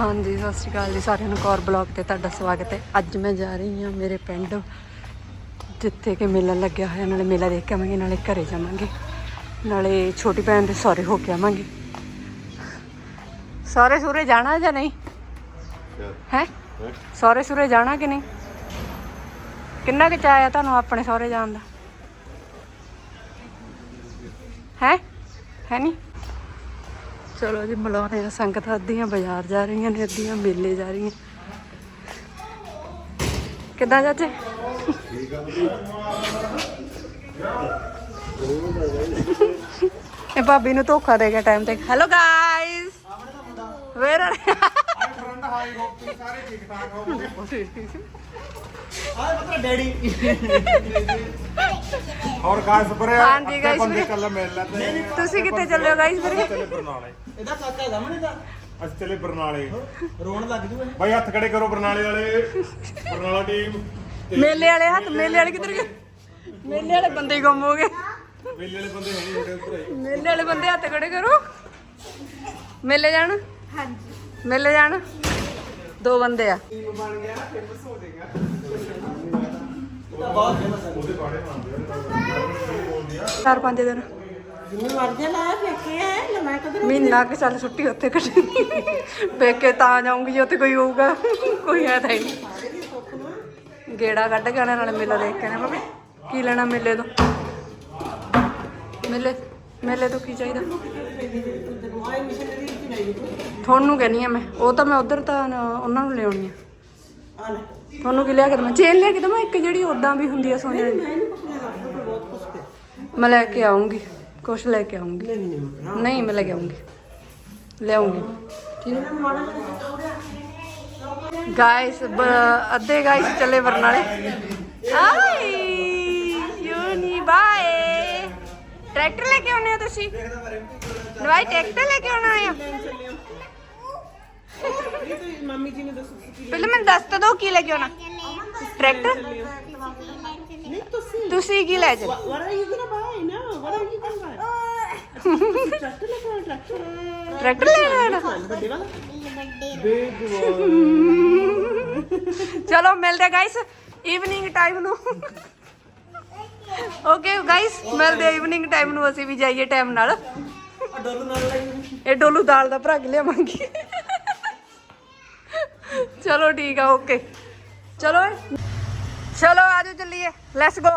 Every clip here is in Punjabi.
ਹਾਂਜੀ ਸਤਿ ਸ਼੍ਰੀ ਅਕਾਲ ਜੀ ਸਾਰਿਆਂ ਨੂੰ ਕੌਰ ਬਲੌਗ ਤੇ ਤੁਹਾਡਾ ਸਵਾਗਤ ਹੈ। ਅੱਜ ਮੈਂ ਜਾ ਰਹੀ ਹਾਂ ਮੇਰੇ ਪਿੰਡ ਜਿੱਥੇ ਕਿ ਮੇਲਾ ਲੱਗਿਆ ਹੋਇਆ ਨਾਲੇ ਮੇਲਾ ਦੇਖ ਕੇ ਆਵਾਂਗੇ ਨਾਲੇ ਘਰੇ ਜਾਵਾਂਗੇ ਨਾਲੇ ਛੋਟੀ ਭੈਣ ਦੇ ਸਹੁਰੇ ਹੋ ਕੇ ਆਵਾਂਗੇ। ਸਹੁਰੇ ਸੂਰੇ ਜਾਣਾ ਜਾਂ ਨਹੀਂ? ਹੈ? ਸਹੁਰੇ ਸੂਰੇ ਜਾਣਾ ਕਿ ਨਹੀਂ? ਕਿੰਨਾ ਕੁ ਚਾਅ ਆ ਤੁਹਾਨੂੰ ਆਪਣੇ ਸਹੁਰੇ ਜਾਣ ਦਾ? ਹੈ? ਹੈ ਨਹੀਂ? ਚਲੋ ਜੀ ਮਿਲਾਉਂਦੇ ਆ ਸੰਗਤ, ਅੱਧੀਆਂ ਬਾਜ਼ਾਰ ਜਾ ਰਹੀਆਂ ਨੇ, ਅੱਧੀਆਂ ਮੇਲੇ ਜਾ ਰਹੀਆਂ। ਕਿੱਦਾਂ ਚਾਚੇ? ਇਹ ਭਾਬੀ ਨੂੰ ਧੋਖਾ ਦੇ ਗਿਆ ਟਾਈਮ ਤੇ। Hello guys where are I hope ਤੁਸੀਂ ਸਾਰੇ ਠੀਕ ਠਾਕ ਹੋਵੋਗੇ ਆਏ ਮਤਲਬ ਡੈਡੀ। ਔਰ ਗਾਇਸ ਬਰੇ ਹਾਂਜੀ guys, ਬੰਦੇ ਵੀਰੇ। ਕੱਲ ਮਿਲ ਲੈਂਦੇ ਤੁਸੀਂ ਕਿੱਥੇ ਚੱਲੇ ਹੋ guys ਵੀਰੇ? ਚੱਲੇ ਬਰਨਾਲੇ। ਇਹਦਾ ਕਾਕਾ ਹੈਗਾ ਮਨੇ ਦਾ ਅਸੀਂ ਚੱਲੇ ਬਰਨਾਲੇ। ਰੋਣ ਲੱਗ ਜੂ ਇਹ। ਬਾਈ ਹੱਥ ਖੜੇ ਕਰੋ ਬਰਨਾਲੇ ਵਾਲੇ ਬਰਨਾਲਾ ਟੀਮ ਮੇਲੇ ਵਾਲੇ ਹੱਥ ਮੇਲੇ ਵਾਲੇ ਕਿੱਧਰ ਗਏ? ਮੇਲੇ ਵਾਲੇ ਬੰਦੇ ਹੀ ਗੁੰਮ ਹੋ ਗਏ। ਮੇਲੇ ਵਾਲੇ ਬੰਦੇ ਹੈ ਨਹੀਂ ਸਾਡੇ ਉੱਪਰ ਆਏ। ਮੇਲੇ ਵਾਲੇ ਬੰਦੇ ਹੱਥ ਖੜੇ ਕਰੋ। ਮੇਲੇ ਜਾਣ? ਹਾਂਜੀ। ਮੇਲੇ ਜਾਣ? ਦੋ ਬੰਦੇ ਆ। ਬਹੁਤ ਫੇਮਸ ਹੈ ਉਹਦੇ ਬਾੜੇ ਮੰਨਦੇ ਚਾਰ ਪੰਜ ਦਿਨ। ਜਿੰਨੇ ਮਰਜ਼ੀ ਲਾਇਆ ਫੇਕੇ ਹੈ ਲੈ ਕਦਰ ਮਹੀਨਾ ਕਿ ਚੱਲ ਛੁੱਟੀ ਉੱਥੇ ਕੱਢੀ ਪੇਕੇ ਤਾਂ ਜਾਊਂਗੀ ਜੇ ਉੱਥੇ ਕੋਈ ਹੋਊਗਾ। ਕੋਈ ਐ ਤਾਂ ਨਹੀਂ। ਗੇੜਾ ਕੱਢ ਕੇ ਆਉਣਾ, ਨਾਲੇ ਮੇਲਾ ਦੇਖ ਕੇ ਆਣਾ ਮੰਮੀ ਕੀ ਲੈਣਾ ਮੇਲੇ ਤੋਂ? ਮੇਲੇ ਮੇਲੇ ਤੋਂ ਕੀ ਚਾਹੀਦਾ? ਤੁਹਾਨੂੰ ਕਹਿੰਨੀ ਆ ਮੈਂ। ਉਹ ਤਾਂ ਮੈਂ ਉਧਰ ਤਾਂ ਨਾ ਉਹਨਾਂ ਨੂੰ ਲਿਆਉਣੀ ਆ। ਆ ਲੈ ਤੁਹਾਨੂੰ ਕੀ ਲਿਆ ਕੇ ਦਵਾਂ? ਚੇਨ ਲਿਆ ਕੇ ਦਵਾਂ ਇੱਕ ਜਿਹੜੀ ਉਦਾਂ ਵੀ ਹੁੰਦੀ ਆ ਸੋਨੇ ਵਾਲੀ? ਮੈਂ ਨਹੀਂ ਪਕੜਿਆ ਰੱਖਦਾ ਬਹੁਤ ਕੁਛ ਪਿਆ ਮੈਂ ਲੈ ਕੇ ਆਉਂਗੀ ਕੁਛ ਲੈ ਕੇ ਆਉਂਗੀ ਨਹੀਂ ਨਹੀਂ ਮਕਣਾ ਨਹੀਂ ਮੈਂ ਲੈ ਕੇ ਆਉਂਗੀ ਲਿਆਉਂਗੀ ਮਾੜਾ ਗਾਇਸ ਅੱਧੇ ਗਾਇਸ ਚੱਲੇ ਬਰਨਾਲੇ ਆਈ ਟਰੈਕਟਰ ਲੈ ਕੇ ਆਉਣੇ ਹੋ ਤੁਸੀਂ? ਨਵਾਈ ਟਰੈਕਟਰ ਲੈ ਕੇ ਆਉਣਾ ਆ? ਮੰਮੀ ਜੀ ਨੇ ਦੱਸੋ ਪਹਿਲਾਂ ਮੈਨੂੰ ਦੱਸ ਤਾਂ ਦਿਓ ਕੀ ਲੈ ਕੇ ਆਉਣਾ। ਟਰੈਕਟਰ? ਨਹੀਂ ਤੁਸੀਂ ਤੁਸੀਂ ਕੀ ਲੈ ਜਾ what are you gonna buy now what are you gonna buy tractor ਲੈ ਕੇ ਟਰੈਕਟਰ ਟਰੈਕਟਰ ਲੈ ਲੈਣਾ ਵੱਡੇ ਵਾਲਾ ਚਲੋ ਮਿਲਦੇ ਗਾਇਸ ਈਵਨਿੰਗ ਟਾਈਮ ਨੂੰ। ਓਕੇ ਗਾਇਸ ਮਿਲਦੇ ਈਵਨਿੰਗ ਟਾਈਮ ਨੂੰ, ਅਸੀਂ ਵੀ ਜਾਈਏ ਟਾਈਮ ਨਾਲ। ਡੋਲੂ ਨਾਲ ਇਹ ਡੋਲੂ ਦਾਲ ਦਾ ਭਰਾ ਕੇ ਲਿਆਵਾਂਗੀ। ਚਲੋ ਠੀਕ ਆ ਓਕੇ ਚਲੋ ਚਲੋ, ਆਜੋ ਚੱਲੀਏ। ਲੈਟਸ ਗੋ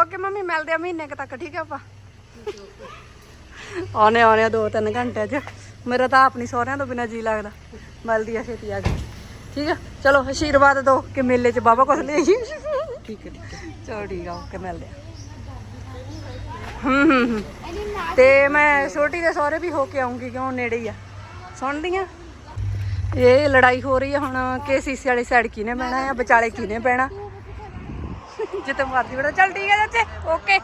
ਓਕੇ ਮੰਮੀ, ਮਿਲਦੇ ਆ ਮਹੀਨੇ ਕੁ ਤੱਕ, ਠੀਕ ਆ ਆਪਾਂ? ਆਉਣੇ ਆਉਣੇ ਆ ਦੋ ਤਿੰਨ ਘੰਟੇ ਚ। ਮੇਰਾ ਤਾਂ ਆਪਣੀ ਸਹੁਰਿਆਂ ਤੋਂ ਬਿਨਾ ਜੀ ਲੱਗਦਾ। ਮਿਲਦੀ ਆ ਛੇਤੀ ਆ ਕੇ। ਠੀਕ ਆ? ਚਲੋ, ਆਸ਼ੀਰਵਾਦ ਦੋ ਕਿ ਮੇਲੇ 'ਚ ਬਾਬਾ ਕੁਛ ਲਈ ਠੀਕ ਹੈ ਠੀਕ ਹੈ। ਚਲੋ ਠੀਕ ਆ ਓਕੇ ਮਿਲਦੇ ਆ। ਹੂੰ ਹੂੰ ਹੂੰ ਤੇ ਮੈਂ ਛੋਟੀ ਦੇ ਸਹੁਰੇ ਵੀ ਹੋ ਕੇ ਆਉਂਗੀ ਕਿਉਂ ਨੇੜੇ ਹੀ ਆ। ਸੁਣਦੀਆਂ? ਇਹ ਲੜਾਈ ਹੋ ਰਹੀ ਆ ਹੁਣ ਕਿ ਸੀਸੇ ਵਾਲੀ ਸਾਈਡ ਕਿਹਨੇ ਬਹਿਣਾ ਆ ਵਿਚਾਲੇ ਕਿਹਨੇ ਬਹਿਣਾ ਜਿੱਥੇ ਮਰਜ਼ੀ ਬੜਾ ਚੱਲ ਠੀਕ ਹੈ ਚਾਚੇ ਓਕੇ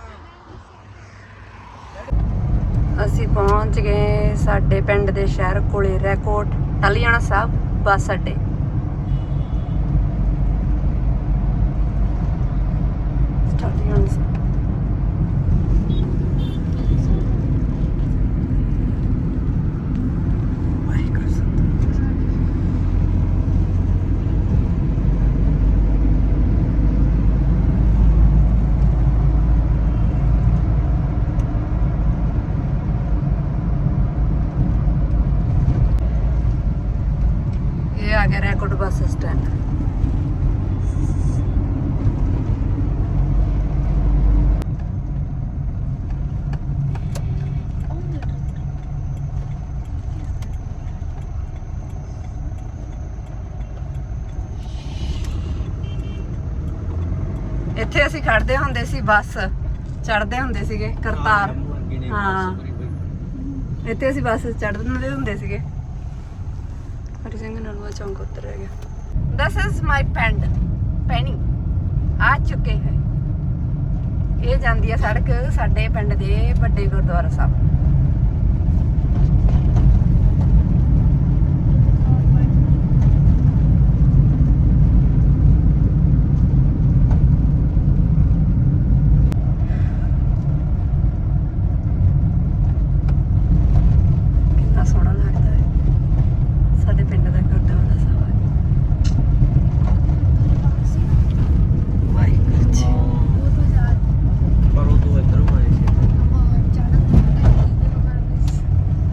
ਅਸੀਂ ਪਹੁੰਚ ਗਏ ਸਾਡੇ ਪਿੰਡ ਦੇ ਸ਼ਹਿਰ ਕੋਲੇ ਰੈਕੋਟ ਟਲੀਆਣਾ ਸਾਹਿਬ ਬੱਸ ਅੱਡੇ। ਟਲੀਆਣਾ ਸਾਹਿਬ ਵਾਹਿਗੁਰੂ ਸਤਿ ਇਹ ਆ ਗਿਆ ਰੈਕੋਟ ਬੱਸ ਸਟੈਂਡ ਇੱਥੇ ਅਸੀਂ ਖੜਦੇ ਹੁੰਦੇ ਸੀ ਬੱਸ ਚੜਦੇ ਹੁੰਦੇ ਸੀਗੇ ਕਰਤਾਰ। ਹਾਂ। ਇੱਥੇ ਅਸੀਂ ਬੱਸ ਚੜਦੇ ਹੁੰਦੇ ਸੀਗੇ। ਹਰੀ ਸਿੰਘ ਨਲਵਾ ਚੌਂਕ ਉੱਤਰ ਰਹਿ ਗਿਆ। ਦਿਸ ਇਜ਼ ਮਾਈ ਪਿੰਡ ਪੈਣੀ। ਆ ਚੁੱਕੇ ਹੈ ਇਹ ਜਾਂਦੀ ਆ ਸੜਕ ਸਾਡੇ ਪਿੰਡ ਦੇ ਵੱਡੇ ਗੁਰਦੁਆਰਾ ਸਾਹਿਬ ਕਿੰਨਾ ਸੋਹਣਾ ਲੱਗਦਾ ਹੈ ਸਾਡੇ ਪਿੰਡ ਦਾ ਗੁਰਦੁਆਰਾ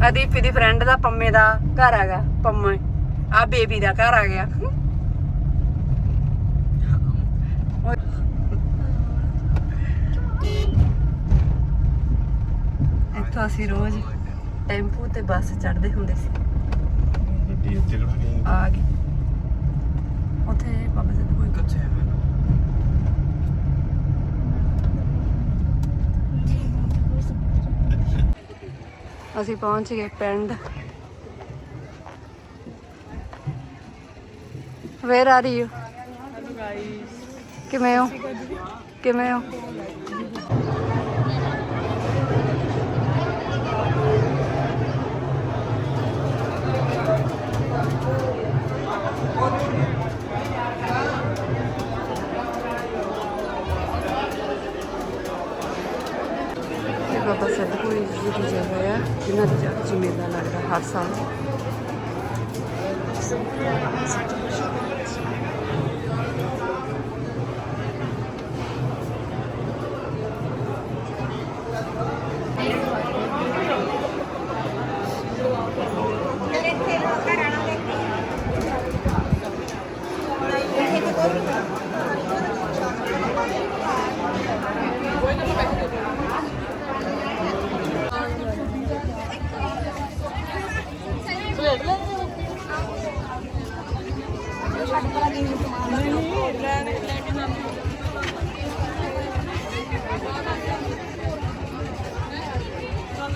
ਆ ਦੀਪੀ ਦੀ ਫਰੈਂਡ ਦਾ ਪੰਮੇ ਦਾ ਘਰ ਹੈਗਾ ਪੰਮੇ ਆ ਬੇਬੀ ਦਾ ਘਰ ਆ ਗਿਆ। ਇੱਥੋਂ ਅਸੀਂ ਰੋਜ਼ ਟੈਂਪੂ ਤੇ ਬੱਸ ਚੜ੍ਹਦੇ ਹੁੰਦੇ ਸੀ। ਗੱਡੀ ਆ ਗਏ ਉੱਥੇ ਬਾਬਾ ਜੀ ਕੋਈ ਕਿੱਥੇ ਅਸੀਂ ਪਹੁੰਚ ਗਏ ਪਿੰਡ ਵੇਰ ਆ ਰਹੀ ਹੋ ਕਿਵੇਂ ਹੋ ਕਿਵੇਂ ਹੋ ਇਹ ਬਾਬਾ ਸਤਿਗੁਰੂ ਜੀ ਦੀ ਜਗ੍ਹਾ ਆ ਜਿਨ੍ਹਾਂ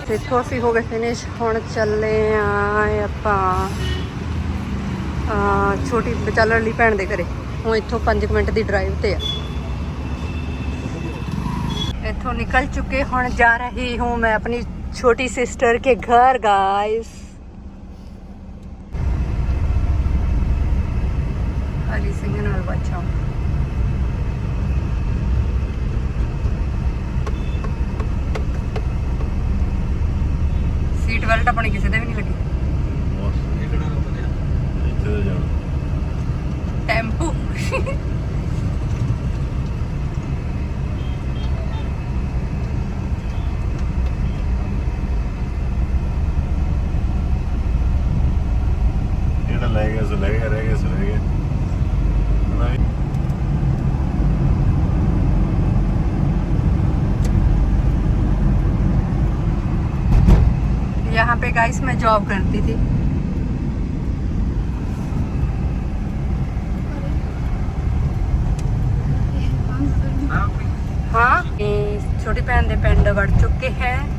ਦੇਖੋ, ਅਸੀਂ ਹੋ ਗਏ ਫਿਨਿਸ਼ ਹੁਣ ਚੱਲੇ ਆ ਆਪਾਂ ਛੋਟੀ ਵਿਚਾਲਣ ਲਈ ਭੈਣ ਦੇ ਘਰੇ। ਹੁਣ ਇੱਥੋਂ 5 ਮਿੰਟ ਦੀ ਡਰਾਈਵ ਤੇ ਆ। ਇੱਥੋਂ ਨਿਕਲ ਚੁੱਕੇ, ਹੁਣ ਜਾ ਰਹੀ ਹੂੰ ਮੈਂ ਆਪਣੀ ਛੋਟੀ ਸਿਸਟਰ ਕੇ ਘਰ ਗਾਇਸ रह गया सो रह गया रह गया सो रह गया यहाँ पे गाइस मैं जॉब करती थी हाँ छोटी भैन के पिंड वड़ चुके हैं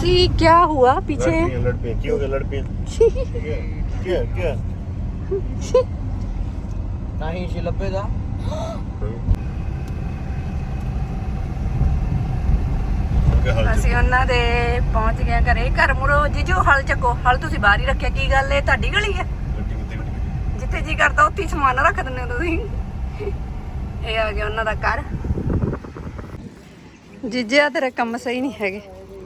ਹੈ ਤੁਸੀਂ ਕੀ हुआ पीछे लड़पियां लड़पियां क्यों गया लड़पियां क्या क्या ਨਹੀਂ ਸੀ ਲੱਭੇਦਾ क्या हाल ਅਸੀਂ ਉਹਨਾਂ ਦੇ ਪਹੁੰਚ ਗਏ ਘਰੇ ਘਰ ਮੁਰੋ ਜੀਜੂ ਹਲ ਚੱਕੋ ਹਲ ਤੁਸੀਂ ਬਾਹਰ ਹੀ ਰੱਖਿਆ ਕੀ ਗੱਲ ਹੈ ਤੁਹਾਡੀ ਗਲੀ ਹੈ ਗੱਡੀ ਕਿੱਥੇ ਗੱਡੀ ਜਿੱਥੇ ਜੀ ਕਰਦਾ ਉੱਥੇ ਹੀ ਸਮਾਨ ਰੱਖ ਦਿੰਦੇ ਹੋ ਤੁਸੀਂ ਇਹ ਆ ਗਿਆ ਉਹਨਾਂ ਦਾ ਘਰ ਜੀਜੇ ਆ ਤੇਰਾ ਕੰਮ ਸਹੀ ਨਹੀਂ ਹੈਗੇ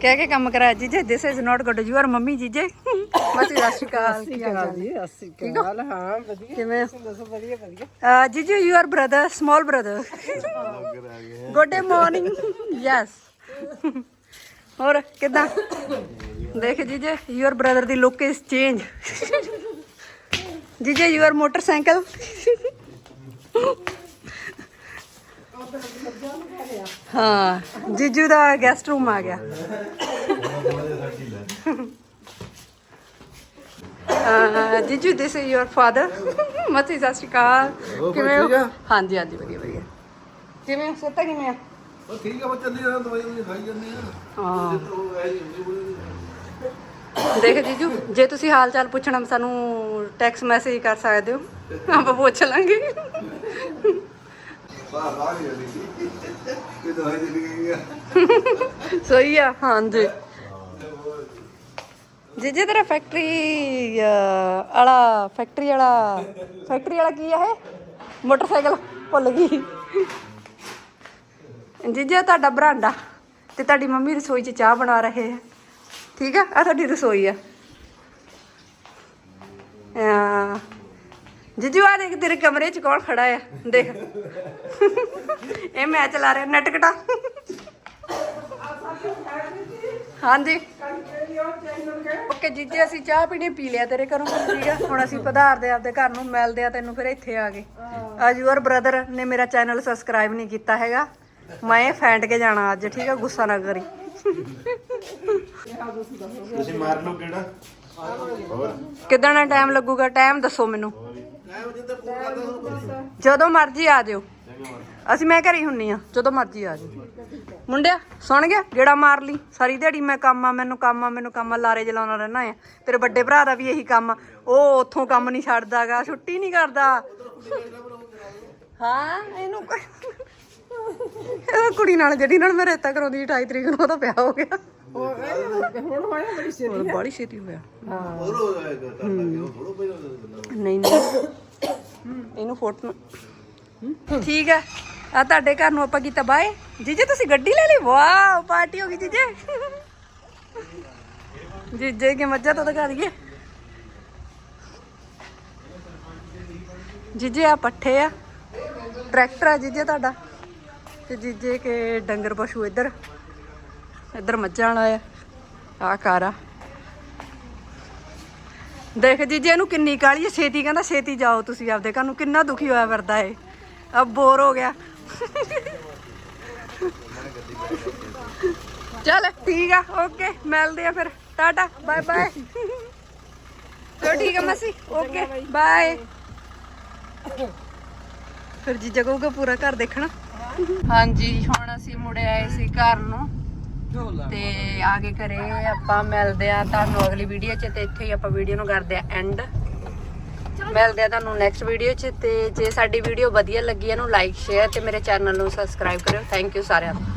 ਕਹਿ ਕੇ ਕੰਮ ਕਰਾਇਆ ਜੀਜੇ this is not good you are mummy ਜੀਜੇ। ਮਸੀ ਸਤਿ ਸ਼੍ਰੀ ਅਕਾਲ ਕੀ ਹਾਲ ਹੈ? ਅਸੀਂ? ਕਾਲ ਹਾਂ? ਵਧੀਆ। ਕਿਵੇਂ? ਦੱਸੋ ਵਧੀਆ ਵਧੀਆ ਜੀਜੂ you are brother small brother good morning yes ਹੋਰ ਕਿਦਾਂ? ਦੇਖ ਜੀਜੇ ਯੂਰ ਬ੍ਰਦਰ ਦੀ ਲੁੱਕ ਇਜ਼ ਚੇਂਜ ਜੀਜੇ ਯੂਰ ਮੋਟਰਸਾਈਕਲ ਹਾਂ ਜੀਜੂ ਦਾ ਗੈਸਟ ਰੂਮ ਆ ਗਿਆ। ਅਹ ਜੀਜੂ ਦਿਸ ਇਜ਼ ਯੂਰ ਫਾਦਰ ਮਤੀ ਸਤਿ ਸ਼੍ਰੀ ਅਕਾਲ। ਕਿਵੇਂ ਹੋ? ਹਾਂਜੀ ਹਾਂਜੀ ਵਧੀਆ ਵਧੀਆ। ਕਿਵੇਂ ਹੋ? ਸੱਤਾ ਕਿਵੇਂ ਆ? ਉਹ ਠੀਕ ਆ ਬੱਚਾ ਨਹੀਂ ਦਵਾਈ ਦਵਾਈ ਖਾਈ ਜਾਂਦੇ ਆ। ਹਾਂ। ਉਹ ਐ ਹੁੰਦੀ ਦੇਖ ਜੀਜੂ ਜੇ ਤੁਸੀਂ ਹਾਲ ਚਾਲ ਪੁੱਛਣਾ ਸਾਨੂੰ ਟੈਕਸਟ ਮੈਸੇਜ ਕਰ ਸਕਦੇ ਹੋ। ਆਪਾਂ ਪੁੱਛ ਲਾਂਗੇ। ਬਾਹਰ ਆ ਗਈ ਸੀ। ਕੋਈ ਦਵਾਈ ਦੇ ਗਈ ਆ। ਸਹੀ ਆ ਹਾਂਜੀ। ਜੀਜੇ ਤੇਰਾ ਫੈਕਟਰੀ ਵਾਲਾ ਫੈਕਟਰੀ ਵਾਲਾ ਫੈਕਟਰੀ ਵਾਲਾ ਕੀ ਆ ਇਹ? ਮੋਟਰਸਾਈਕਲ ਭੁੱਲ ਗਈ। ਜੀਜੇ ਤੁਹਾਡਾ ਬਰਾਂਡਾ ਤੇ ਤੁਹਾਡੀ ਮੰਮੀ ਰਸੋਈ 'ਚ ਚਾਹ ਬਣਾ ਰਹੇ ਹੈ ਠੀਕ ਆ? ਆ ਤੁਹਾਡੀ ਰਸੋਈ ਆ। ਆ ਜੀਜੂ ਆ ਦੇਖ ਤੇਰੇ ਕਮਰੇ 'ਚ ਕੌਣ ਖੜਾ ਆ? ਦੇਖ। ਇਹ ਮੈਂ ਚਲਾ ਰਿਹਾ ਨੈਟ ਕਟਾ। ਹਾਂਜੀ। ਓਕੇ ਜੀਜੇ ਅਸੀਂ ਚਾਹ ਪੀਣੀ ਪੀ ਲਿਆ ਤੇਰੇ ਘਰੋਂ ਠੀਕ ਆ? ਹੁਣ ਅਸੀਂ ਪਧਾਰਦੇ ਆਪਦੇ ਘਰ ਨੂੰ ਮਿਲਦੇ ਆ ਤੈਨੂੰ ਫਿਰ ਇੱਥੇ ਆ ਗਏ। ਆ ਯੂਅਰ ਬ੍ਰਦਰ ਨੇ ਮੇਰਾ ਚੈਨਲ ਸਬਸਕ੍ਰਾਈਬ ਨਹੀਂ ਕੀਤਾ ਹੈਗਾ। ਮੈਂ ਇਹ ਫੈਂਟ ਕੇ ਜਾਣਾ ਅੱਜ ਠੀਕ ਆ? ਗੁੱਸਾ ਨਾ ਕਰੀ। ਤੁਸੀਂ ਮਾਰ ਲਓ ਕਿਹੜਾ? ਹੋਰ ਕਿਦਾਂ ਦਾ ਟਾਈਮ ਲੱਗੂਗਾ? ਟਾਈਮ ਦੱਸੋ ਮੈਨੂੰ। ਜਦੋਂ ਮਰਜ਼ੀ ਆ ਜਿਓ। ਅਸੀਂ ਮੈਂ ਘਰੇ ਹੁੰਨੀ ਆ, ਜਦੋਂ ਮਰਜ਼ੀ ਆ ਜਿਓ। ਮੁੰਡਿਆ, ਸੁਣ ਗਿਆ? ਗੇੜਾ ਮਾਰ ਲਈ। ਸਾਰੀ ਦਿਹਾੜੀ ਮੈਂ ਕੰਮ ਆ, ਮੈਨੂੰ ਕੰਮ ਆ, ਮੈਨੂੰ ਕੰਮ ਆ, ਲਾਰੇ ਜਲਾਉਣਾ ਰਹਿਣਾ ਆ। ਤੇਰੇ ਵੱਡੇ ਭਰਾ ਦਾ ਵੀ ਇਹੀ ਕੰਮ ਆ। ਉਹ ਉੱਥੋਂ ਕੰਮ ਨਹੀਂ ਛੱਡਦਾਗਾ, ਛੁੱਟੀ ਨਹੀਂ ਕਰਦਾ। ਹਾਂ, ਇਹਨੂੰ ਇਹ ਕੁੜੀ ਨਾਲ, ਜਿਹੜੀ ਨਾਲ ਮੈਂ ਰੇਤਾ ਕਰਾਉਂਦੀ ਸੀ 28 ਤਰੀਕ ਨੂੰ ਉਹਦਾ ਪਿਆ ਹੋ ਗਿਆ। ਉਹ ਇਹ ਹੁਣ ਹੋਇਆ ਬੜੀ ਛੇਤੀ ਹੁਣ ਬੜੀ ਛੇਤੀ ਹੋਇਆ। ਹੋਰ ਹੋ ਜਾਏਗਾ ਕਰ ਲਾਂਗੇ ਉਹ ਥੋੜਾ ਪਹਿਲਾਂ ਗੱਲਾਂ ਨਹੀਂ ਨਹੀਂ। ਇਹਨੂੰ ਫੋਟੋ ਠੀਕ ਹੈ। ਆ ਤੁਹਾਡੇ ਘਰ ਨੂੰ ਆਪਾਂ ਕੀਤਾ ਬਾਏ। ਜੀਜੇ ਤੁਸੀਂ ਗੱਡੀ ਲੈ ਲਈ? ਵਾਓ ਪਾਰਟੀ ਹੋ ਗਈ ਜੀਜੇ। ਜੀਜੇ ਕੇ ਮੱਝਾਂ ਤੋਂ ਦਿਖਾ ਦਈਏ। ਜੀਜੇ ਆ ਪੱਠੇ ਆ। ਟਰੈਕਟਰ ਆ ਜੀਜੇ ਤੁਹਾਡਾ। ਤੇ ਜੀਜੇ ਕੇ ਡੰਗਰ ਪਸ਼ੂ ਇੱਧਰ। ਇੱਧਰ ਮੱਝਾਂ ਵਾਲਾ ਆ ਆ। ਕਾਰ ਦੇਖ ਜੀਜੇ, ਇਹਨੂੰ ਕਿੰਨੀ ਕਾਲੀ ਹੈ ਛੇਤੀ ਕਹਿੰਦਾ, ਛੇਤੀ ਜਾਓ ਤੁਸੀਂ ਆਪਦੇ ਘਰ ਨੂੰ, ਕਿੰਨਾ ਦੁਖੀ ਹੋਇਆ ਫਿਰਦਾ ਏ ਅਬ ਬੋਰ ਹੋ ਗਿਆ। ਚਲ, ਠੀਕ ਆ ਓਕੇ ਮਿਲਦੇ ਆ ਫਿਰ। ਟਾਟਾ ਬਾਏ ਬਾਏ ਚਲੋ ਠੀਕ ਆ ਮਸੀ ਓਕੇ ਬਾਏ ਫਿਰ ਜੀਜਾ ਕਹੂਗਾ ਪੂਰਾ ਘਰ ਦੇਖਣਾ। ਹਾਂਜੀ, ਹੁਣ ਅਸੀਂ ਮੁੜੇ ਆਏ ਸੀ ਘਰ ਨੂੰ। ਤੇ ਆ ਕੇ ਘਰੇ ਆਪਾਂ ਮਿਲਦੇ ਆ ਤੁਹਾਨੂੰ ਅਗਲੀ ਵੀਡੀਓ 'ਚ ਤੇ ਇੱਥੇ ਹੀ ਆਪਾਂ ਵੀਡੀਓ ਨੂੰ ਕਰਦੇ ਆ ਐਂਡ ਮਿਲਦੇ ਆ ਤੁਹਾਨੂੰ ਨੈਕਸਟ ਵੀਡੀਓ 'ਚ ਤੇ ਜੇ ਸਾਡੀ ਵੀਡੀਓ ਵਧੀਆ ਲੱਗੀ ਇਹਨੂੰ ਲਾਈਕ ਸ਼ੇਅਰ ਤੇ ਮੇਰੇ ਚੈਨਲ ਨੂੰ ਸਬਸਕ੍ਰਾਈਬ ਕਰਿਓ। ਥੈਂਕ ਯੂ ਸਾਰਿਆਂ ਦਾ।